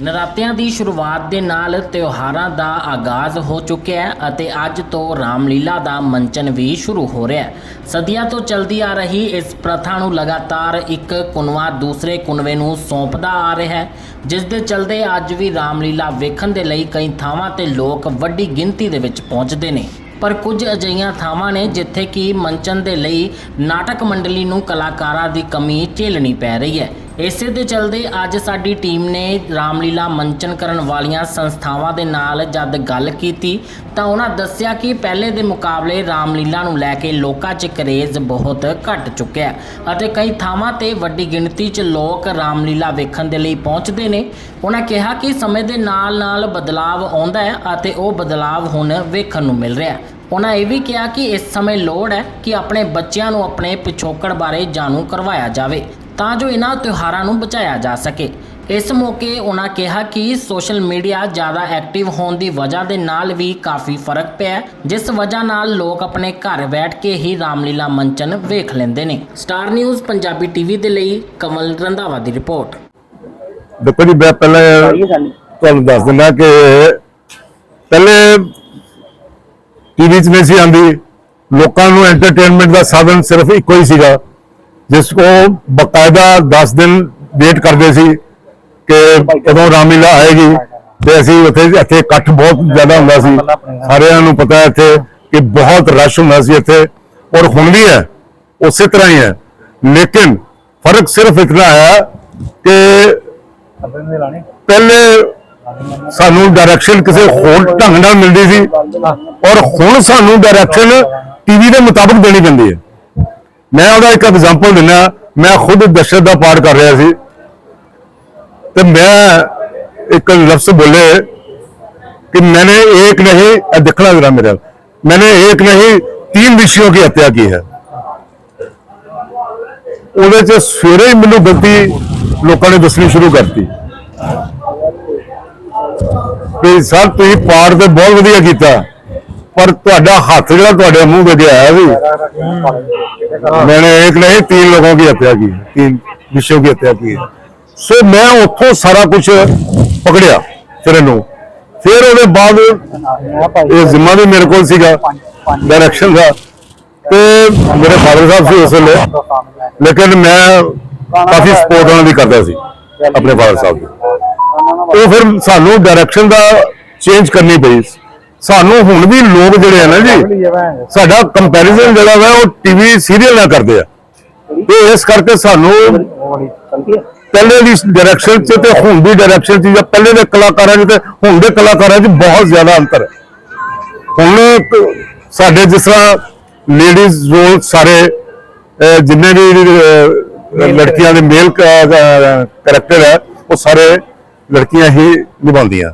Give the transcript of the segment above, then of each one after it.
ਨਰਾਤਿਆਂ ਦੀ ਸ਼ੁਰੂਆਤ ਦੇ ਨਾਲ ਤਿਉਹਾਰਾਂ ਦਾ ਆਗਾਜ਼ ਹੋ ਚੁੱਕਿਆ ਹੈ ਅਤੇ ਅੱਜ ਤੋਂ ਰਾਮਲੀਲਾ ਦਾ ਮੰਚਨ ਵੀ ਸ਼ੁਰੂ ਹੋ ਰਿਹਾ ਹੈ। ਸਦੀਆਂ ਤੋਂ ਚੱਲਦੀ ਆ ਰਹੀ ਇਸ ਪ੍ਰਥਾ ਨੂੰ ਲਗਾਤਾਰ ਇੱਕ ਕੁਨਵਾ ਦੂਸਰੇ ਕੁਨਵੇ ਨੂੰ ਸੌਂਪਦਾ ਆ ਰਿਹਾ ਹੈ, ਜਿਸ ਦੇ ਚਲਦੇ ਅੱਜ ਵੀ ਰਾਮਲੀਲਾ ਵੇਖਣ ਦੇ ਲਈ ਕਈ ਥਾਵਾਂ ਤੇ ਲੋਕ ਵੱਡੀ ਗਿਣਤੀ ਦੇ ਵਿੱਚ ਪਹੁੰਚਦੇ ਨੇ। ਪਰ ਕੁਝ ਅਜਿਹੀਆਂ ਥਾਵਾਂ ਨੇ ਜਿੱਥੇ ਕਿ ਮੰਚਨ ਦੇ ਲਈ ਨਾਟਕ ਮੰਡਲੀ ਨੂੰ ਕਲਾਕਾਰਾਂ ਦੀ ਕਮੀ ਝੇਲਣੀ ਪੈ ਰਹੀ ਹੈ। ਇਸੇ ਦੇ ਚਲਦੇ ਅੱਜ ਸਾਡੀ ਟੀਮ ਨੇ ਰਾਮਲੀਲਾ ਮੰਚਨ ਕਰਨ ਵਾਲੀਆਂ ਸੰਸਥਾਵਾਂ ਦੇ ਨਾਲ ਜਦ ਗੱਲ ਕੀਤੀ ਤਾਂ ਉਹਨਾਂ ਦੱਸਿਆ ਕਿ ਪਹਿਲੇ ਦੇ ਮੁਕਾਬਲੇ ਰਾਮਲੀਲਾ ਨੂੰ ਲੈ ਕੇ ਲੋਕਾਂ 'ਚ ਕਰੇਜ਼ ਬਹੁਤ ਘਟ ਚੁੱਕਿਆ ਅਤੇ ਕਈ ਥਾਵਾਂ ਤੇ ਵੱਡੀ ਗਿਣਤੀ 'ਚ ਲੋਕ ਰਾਮਲੀਲਾ ਵੇਖਣ ਦੇ ਲਈ ਪਹੁੰਚਦੇ ਨੇ। ਉਹਨਾਂ ਕਿਹਾ ਕਿ ਸਮੇਂ ਦੇ ਨਾਲ-ਨਾਲ ਬਦਲਾਵ ਆਉਂਦਾ ਹੈ ਅਤੇ ਉਹ ਬਦਲਾਵ ਹੁਣ ਵੇਖਣ ਨੂੰ ਮਿਲ ਰਿਹਾ ਹੈ। ਉਹਨਾਂ ਇਹ ਵੀ ਕਿਹਾ ਕਿ ਇਸ ਸਮੇਂ ਲੋੜ ਹੈ ਕਿ ਆਪਣੇ ਬੱਚਿਆਂ ਨੂੰ ਆਪਣੇ ਪਿਛੋਕੜ ਬਾਰੇ ਜਾਣੂ ਕਰਵਾਇਆ ਜਾਵੇ। ਤਾਂ ਜੋ ਇਹਨਾਂ ਤਿਉਹਾਰਾਂ ਨੂੰ ਬਚਾਇਆ ਜਾ ਸਕੇ। ਇਸ ਮੌਕੇ ਉਹਨਾਂ ਕਿਹਾ ਕਿ ਸੋਸ਼ਲ ਮੀਡੀਆ ਜ਼ਿਆਦਾ ਐਕਟਿਵ ਹੋਣ ਦੀ ਵਜ੍ਹਾ ਦੇ ਨਾਲ ਵੀ ਕਾਫੀ ਫ਼ਰਕ ਪਿਆ ਜਿਸ ਵਜ੍ਹਾ ਨਾਲ ਲੋਕ ਆਪਣੇ ਘਰ ਬੈਠ ਕੇ ਹੀ ਰਾਮਲੀਲਾ ਮੰਚਨ ਵੇਖ ਲੈਂਦੇ ਨੇ। ਸਟਾਰ ਨਿਊਜ਼ ਪੰਜਾਬੀ ਟੀਵੀ ਦੇ ਲਈ ਕਮਲ ਰੰਧਾਵਾ ਦੀ ਰਿਪੋਰਟ। ਦੇਖੋ ਜੀ ਮੈਂ ਪਹਿਲਾਂ ਤੁਹਾਨੂੰ ਦੱਸ ਦਿੰਦਾ ਕਿ ਪਹਿਲੇ ਟੀਵੀ 'ਚ ਨਹੀਂ ਸੀ ਆਂਦੀ ਲੋਕਾਂ ਨੂੰ ਐਂਟਰਟੇਨਮੈਂਟ ਦਾ ਸਾਧਨ ਸਿਰਫ ਇੱਕੋ ਹੀ ਸੀਗਾ। ਜਿਸ ਕੋ ਬਕਾਇਦਾ 10 ਦਿਨ ਵੇਟ ਕਰਦੇ ਸੀ ਕਿ ਕਦੋਂ ਰਾਮਲੀਲਾ ਆਏਗੀ ਤੇ ਅਸੀਂ ਉੱਥੇ, ਇੱਥੇ ਇਕੱਠ ਬਹੁਤ ਜ਼ਿਆਦਾ ਹੁੰਦਾ ਸੀ। ਸਾਰਿਆਂ ਨੂੰ ਪਤਾ ਇੱਥੇ ਕਿ ਬਹੁਤ ਰਸ਼ ਹੁੰਦਾ ਸੀ ਇੱਥੇ। ਔਰ ਹੁਣ ਵੀ ਹੈ, ਉਸੇ ਤਰ੍ਹਾਂ ਹੀ ਹੈ। ਲੇਕਿਨ ਫ਼ਰਕ ਸਿਰਫ ਇਤਨਾ ਹੈ ਕਿ ਪਹਿਲੇ ਸਾਨੂੰ ਡਾਇਰੈਕਸ਼ਨ ਕਿਸੇ ਹੋਰ ਢੰਗ ਨਾਲ ਮਿਲਦੀ ਸੀ। ਔਰ ਹੁਣ ਸਾਨੂੰ ਡਾਇਰੈਕਸ਼ਨ ਟੀਵੀ ਦੇ ਮੁਤਾਬਕ ਦੇਣੀ ਪੈਂਦੀ ਹੈ। ਮੈਂ ਉਹਦਾ ਇੱਕ ਐਗਜ਼ਾਮਪਲ ਦਿੰਦਾ ਮੈਂ ਖੁਦ ਦਸ਼ਤ ਦਾ ਪਾਠ ਕਰ ਰਿਹਾ ਸੀ ਤੇ ਮੈਂ ਇੱਕ ਲਫ਼ਜ਼ ਬੋਲੇ कि मैंने एक नहीं ਇਹ ਦੇਖਣਾ ਜਰਾ ਮੇਰਾ मैंने एक नहीं तीन विषयों की हत्या की है ਉਹਦੇ ਚ ਸਵੇਰੇ ਹੀ ਮੈਨੂੰ ਗਲਤੀ ਲੋਕਾਂ ਨੇ ਦੱਸਣੀ ਸ਼ੁਰੂ ਕਰਤੀ ਕਿ ਸਰ ਤੁਸੀਂ ਪਾਠ ਤੇ ਬਹੁਤ ਵਧੀਆ ਕੀਤਾ ਪਰ ਤੁਹਾਡਾ ਹੱਥ ਜਿਹੜਾ ਤੁਹਾਡੇ ਮੂੰਹ ਵਿੱਚ ਆਇਆ ਵੀ, ਮੈਨੇ ਇੱਕ ਨਹੀਂ, ਤਿੰਨ ਲੋਕਾਂ ਦੀ ਹੱਤਿਆ ਕੀਤੀ, ਤਿੰਨ ਵਿਸ਼ਵ ਦੀ ਹੱਤਿਆ ਕੀ ਸੋ ਮੈਂ ਉੱਥੋਂ ਸਾਰਾ ਕੁਝ ਪਕੜਿਆ ਫਿਰ ਇਹਨੂੰ। ਫਿਰ ਉਹਦੇ ਬਾਅਦ ਇਹ ਜ਼ਿੰਮਾ ਵੀ ਮੇਰੇ ਕੋਲ ਸੀਗਾ ਡਾਇਰੈਕਸ਼ਨ ਦਾ। ਤੇ ਮੇਰੇ ਫਾਦਰ ਸਾਹਿਬ ਸੀ ਉਸ ਵੇਲੇ। ਲੇਕਿਨ ਮੈਂ ਕਾਫੀ ਸਪੋਰਟ ਉਹਨਾਂ ਦੀ ਕਰਦਾ ਸੀ, ਆਪਣੇ ਫਾਦਰ ਸਾਹਿਬ ਦੀ। ਉਹ ਫਿਰ ਸਾਨੂੰ ਡਾਇਰੈਕਸ਼ਨ ਦਾ ਚੇਂਜ ਕਰਨੀ ਪਈ। ਸਾਨੂੰ ਹੁਣ ਵੀ ਲੋਕ ਜਿਹੜੇ ਆ ਨਾ ਜੀ ਸਾਡਾ ਕੰਪੈਰੀਜ਼ਨ ਜਿਹੜਾ ਵਾ ਉਹ ਟੀਵੀ ਸੀਰੀਅਲ ਨਾਲ ਕਰਦੇ ਆ। ਤੇ ਇਸ ਕਰਕੇ ਸਾਨੂੰ ਪਹਿਲੇ ਦੀ ਡਾਇਰੈਕਸ਼ਨ ਚ ਤੇ ਹੁਣ ਦੀ ਡਾਇਰੈਕਸ਼ਨ ਚ ਜਾਂ ਪਹਿਲੇ ਦੇ ਕਲਾਕਾਰਾਂ ਚ ਤੇ ਹੁਣ ਦੇ ਕਲਾਕਾਰਾਂ ਚ ਬਹੁਤ ਜ਼ਿਆਦਾ ਅੰਤਰ ਹੈ। ਹੁਣ ਸਾਡੇ ਜਿਸ ਤਰ੍ਹਾਂ ਲੇਡੀਜ਼ ਰੋਲ ਸਾਰੇ ਜਿੰਨੇ ਵੀ ਲੜਕੀਆਂ ਦੇ ਮੇਲ ਕੈਰੈਕਟਰ ਹੈ ਉਹ ਸਾਰੇ ਲੜਕੀਆਂ ਹੀ ਨਿਭਾਉਂਦੀਆਂ।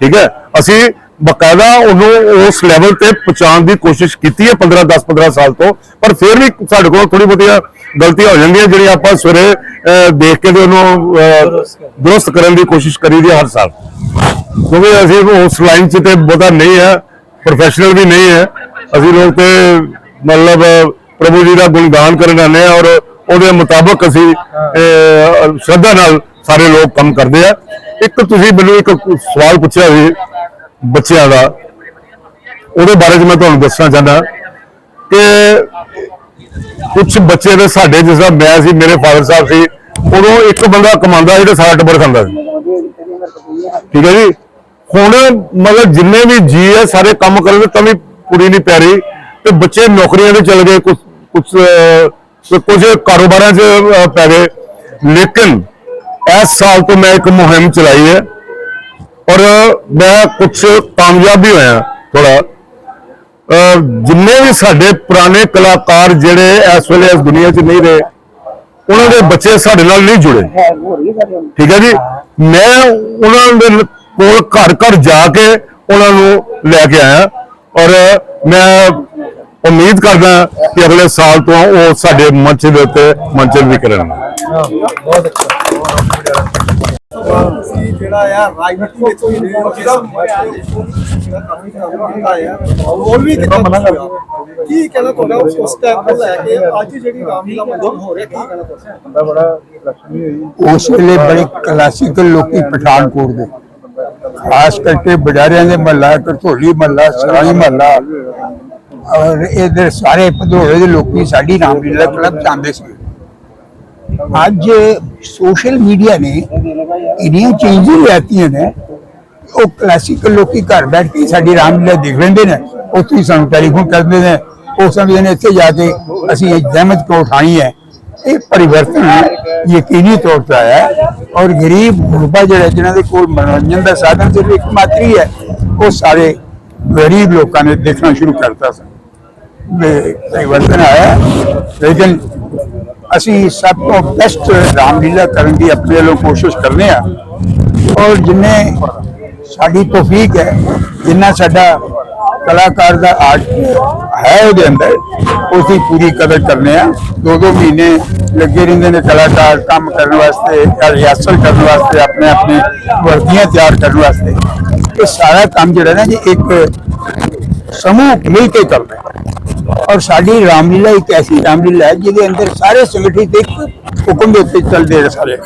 ਠੀਕ ਹੈ? ਅਸੀਂ ਬਕਾਇਦਾ ਉਹਨੂੰ ਉਸ ਲੈਵਲ ਤੇ ਪਹੁੰਚਾਉਣ ਦੀ ਕੋਸ਼ਿਸ਼ ਕੀਤੀ ਹੈ 15 10 15 ਸਾਲ ਤੋਂ ਪਰ ਫਿਰ ਵੀ ਸਾਡੇ ਕੋਲ ਥੋੜੀ ਬਹੁਤੀਆਂ ਗਲਤੀਆਂ ਹੋ ਜਾਂਦੀਆਂ ਜਿਹੜੀਆਂ ਆਪਾਂ ਸਵੇਰੇ ਦੇਖ ਕੇ ਤੇ ਉਹਨੂੰ ਅਹ, ਦਰੁਸਤ ਕਰਨ ਦੀ ਕੋਸ਼ਿਸ਼ ਕਰੀ ਦੀ ਹਰ ਸਾਲ। ਕਿਉਂਕਿ ਅਸੀਂ ਉਸ ਲਾਈਨ 'ਚ ਤੇ ਬਹੁਤਾ ਨਹੀਂ ਹੈ ਪ੍ਰੋਫੈਸ਼ਨਲ ਵੀ ਨਹੀਂ ਹੈ। ਅਸੀਂ ਲੋਕ ਤੇ ਮਤਲਬ ਪ੍ਰਭੂ ਜੀ ਦਾ ਗੁਣਗਾਨ ਕਰਨ ਆਉਂਦੇ ਆ ਔਰ ਉਹਦੇ ਮੁਤਾਬਕ ਅਸੀਂ ਸ਼ਰਧਾ ਨਾਲ ਸਾਰੇ ਲੋਕ ਕੰਮ ਕਰਦੇ ਆ। ਇੱਕ ਤੁਸੀਂ ਮੈਨੂੰ ਇੱਕ ਸਵਾਲ ਪੁੱਛਿਆ ਸੀ ਬੱਚਿਆਂ ਦਾ। ਉਹਦੇ ਬਾਰੇ 'ਚ ਮੈਂ ਤੁਹਾਨੂੰ ਦੱਸਣਾ ਚਾਹੁੰਦਾ ਕਿ ਕੁਝ ਬੱਚੇ ਦੇ ਸਾਡੇ ਜਿਸ ਤਰ੍ਹਾਂ ਮੈਂ ਸੀ, ਮੇਰੇ ਫਾਦਰ ਸਾਹਿਬ ਸੀ, ਉਦੋਂ ਇੱਕ ਬੰਦਾ ਕਮਾਉਂਦਾ ਜਿਹੜਾ ਸਾਰਾ ਟੱਬਰ ਖਾਂਦਾ ਸੀ। ਠੀਕ ਹੈ ਜੀ? ਹੁਣ ਮਤਲਬ ਜਿੰਨੇ ਵੀ ਜੀ ਹੈ, ਸਾਰੇ ਕੰਮ ਕਰਨ ਤਾਂ ਵੀ ਪੂਰੀ ਨਹੀਂ ਪੈ ਰਹੀ ਤੇ ਬੱਚੇ ਨੌਕਰੀਆਂ ਤੇ ਚਲ ਗਏ ਕੁਝ ਕੁਝ ਕੁਝ ਕਾਰੋਬਾਰਾਂ 'ਚ ਪੈ ਗਏ। ਲੇਕਿਨ ਇਸ ਸਾਲ ਤੋਂ ਮੈਂ ਇੱਕ ਮੁਹਿੰਮ ਚਲਾਈ ਹੈ। ਔਰ ਮੈਂ ਕੁਝ ਕਾਮਯਾਬ ਵੀ ਹੋਇਆ ਥੋੜਾ ਜਿੰਨੇ ਵੀ ਸਾਡੇ ਪੁਰਾਣੇ ਕਲਾਕਾਰ ਜਿਹੜੇ ਇਸ ਵੇਲੇ ਇਸ ਦੁਨੀਆ 'ਚ ਨਹੀਂ ਰਹੇ ਉਹਨਾਂ ਦੇ ਬੱਚੇ ਸਾਡੇ ਨਾਲ ਨਹੀਂ ਜੁੜੇ। ਠੀਕ ਹੈ ਜੀ? ਮੈਂ ਉਹਨਾਂ ਦੇ ਕੋਲ ਘਰ ਘਰ ਜਾ ਕੇ ਉਹਨਾਂ ਨੂੰ ਲੈ ਕੇ ਆਇਆ। ਔਰ ਮੈਂ ਉਮੀਦ ਕਰਦਾ ਕਿ ਅਗਲੇ ਸਾਲ ਤੋਂ ਉਹ ਸਾਡੇ ਮੰਚ ਦੇ ਉੱਤੇ ਮੰਚਨ ਵੀ ਕਰਨ ਸਮਾਂ ਤੁਸੀਂ ਜਿਹੜਾ ਆ ਰਾਜਨੀਤੀ ਵਿੱਚ ਵੀ ਰਹੇ ਹੋ ਕਿਹਦਾ ਜਿਹੜਾ ਕਾਫੀ ਕੰਮ ਕੀਤਾ ਆ ਹੋਰ ਵੀ ਕਿਤਾ ਕੀ ਕਹਿਣਾ ਤੁਹਾਡਾ ਉਸ- ਉਸ ਟਾਈਮ ਤੋਂ ਲੈ ਕੇ ਅੱਜ ਜਿਹੜੀ ਰਾਮਲੀਲਾ ਮੰਦਿਰ ਹੋ ਰਿਹਾ ਕੀ ਕਹਿਣਾ ਤੁਹਾਡਾ? ਉਸ ਵੇਲੇ ਬੜੇ ਕਲਾਸੀਕਲ ਲੋਕੀ ਪਠਾਨਕੋਟ ਦੇ। ਖਾਸ ਕਰਕੇ ਬਜਾਰਿਆਂ ਦੇ ਮਹੱਲਾ ਕਰਥੋਲੀ ਮਹੱਲਾ ਸਰਾਈ ਮਹੱਲਾ। ਔਰ ਇਧਰ ਸਾਰੇ ਭਦੋੜੇ ਦੇ ਲੋਕੀ ਸਾਡੀ ਰਾਮਲੀਲਾ ਕਲੱਬ ਚਾਹੁੰਦੇ ਸੀ। ਅੱਜ ਸੋਸ਼ਲ ਮੀਡੀਆ ਨੇ ਇੰਨੀਆਂ ਚੇਂਜਿੰਗ ਲਿਆਤੀਆਂ ਨੇ, ਉਹ ਕਲਾਸਿਕਲ ਲੋਕੀ ਘਰ ਬੈਠ ਕੇ ਸਾਡੀ ਰਾਮਲੀਲਾ ਦੇਖ ਲੈਂਦੇ ਨੇ ਉੱਥੇ ਹੀ ਸਾਨੂੰ ਟੈਲੀਫੋਨ ਕਰਦੇ ਨੇ, ਉਹ ਸਮਝਦੇ ਨੇ ਇੱਥੇ ਜਾ ਕੇ ਅਸੀਂ ਇਹ ਜ਼ਹਿਮਤ ਕੋ ਉਠਾਈ ਹੈ? ਇਹ ਪਰਿਵਰਤਨ ਯਕੀਨੀ ਤੌਰ ਤੇ ਆਇਆ ਔਰ ਗਰੀਬ ਗੁਰਬਾ ਜਿਹੜੇ ਜਿਨ੍ਹਾਂ ਦੇ ਕੋਲ ਮਨੋਰੰਜਨ ਦਾ ਸਾਧਨ ਸਿਰਫ ਇੱਕ ਮਾਤਰੀ ਹੈ, ਉਹ ਸਾਰੇ ਗਰੀਬ ਲੋਕਾਂ ਨੇ ਦੇਖਣਾ ਸ਼ੁਰੂ ਕਰਤਾ ਸੀ ਪਰਿਵਰਤਨ ਆਇਆ ਲੇਕਿਨ ਅਸੀਂ ਸਭ ਤੋਂ ਬੈਸਟ ਰਾਮਲੀਲਾ ਕਰਨ ਦੀ ਆਪਣੇ ਵੱਲੋਂ ਕੋਸ਼ਿਸ਼ ਕਰਨੇ ਆ। ਔਰ ਜਿੰਨੇ ਸਾਡੀ ਤੋਫੀਕ ਹੈ, ਜਿੰਨਾ ਸਾਡਾ ਕਲਾਕਾਰ ਦਾ ਆਰਟ ਹੈ ਉਹਦੇ ਅੰਦਰ, ਉਸਦੀ ਪੂਰੀ ਕਦਰ ਕਰਨੇ ਆ। ਦੋ ਦੋ ਮਹੀਨੇ ਲੱਗੇ ਰਹਿੰਦੇ ਨੇ ਕਲਾਕਾਰ ਕੰਮ ਕਰਨ ਵਾਸਤੇ, ਜਾਂ ਰਿਹਰਸਲ ਕਰਨ ਵਾਸਤੇ, ਆਪਣੇ ਆਪਣੇ ਵਰਦੀਆਂ ਤਿਆਰ ਕਰਨ ਵਾਸਤੇ। ਇਹ ਸਾਰਾ ਕੰਮ ਜਿਹੜਾ ਨਾ ਜੀ ਇੱਕ ਸਮੂਹ ਮਿਲ ਕੇ ਕਰਦਾ ਔਰ ਸਾਡੀ ਰਾਮਲੀਲਾ ਇੱਕ ਐਸੀ ਰਾਮਲੀਲਾ ਹੈ ਜਿਹਦੇ ਅੰਦਰ ਸਾਰੇ ਸੰਗਠਿਤ ਇੱਕ ਹੁਕਮ ਦੇ ਉੱਤੇ ਚੱਲਦੇ ਨੇ ਸਾਰੇ।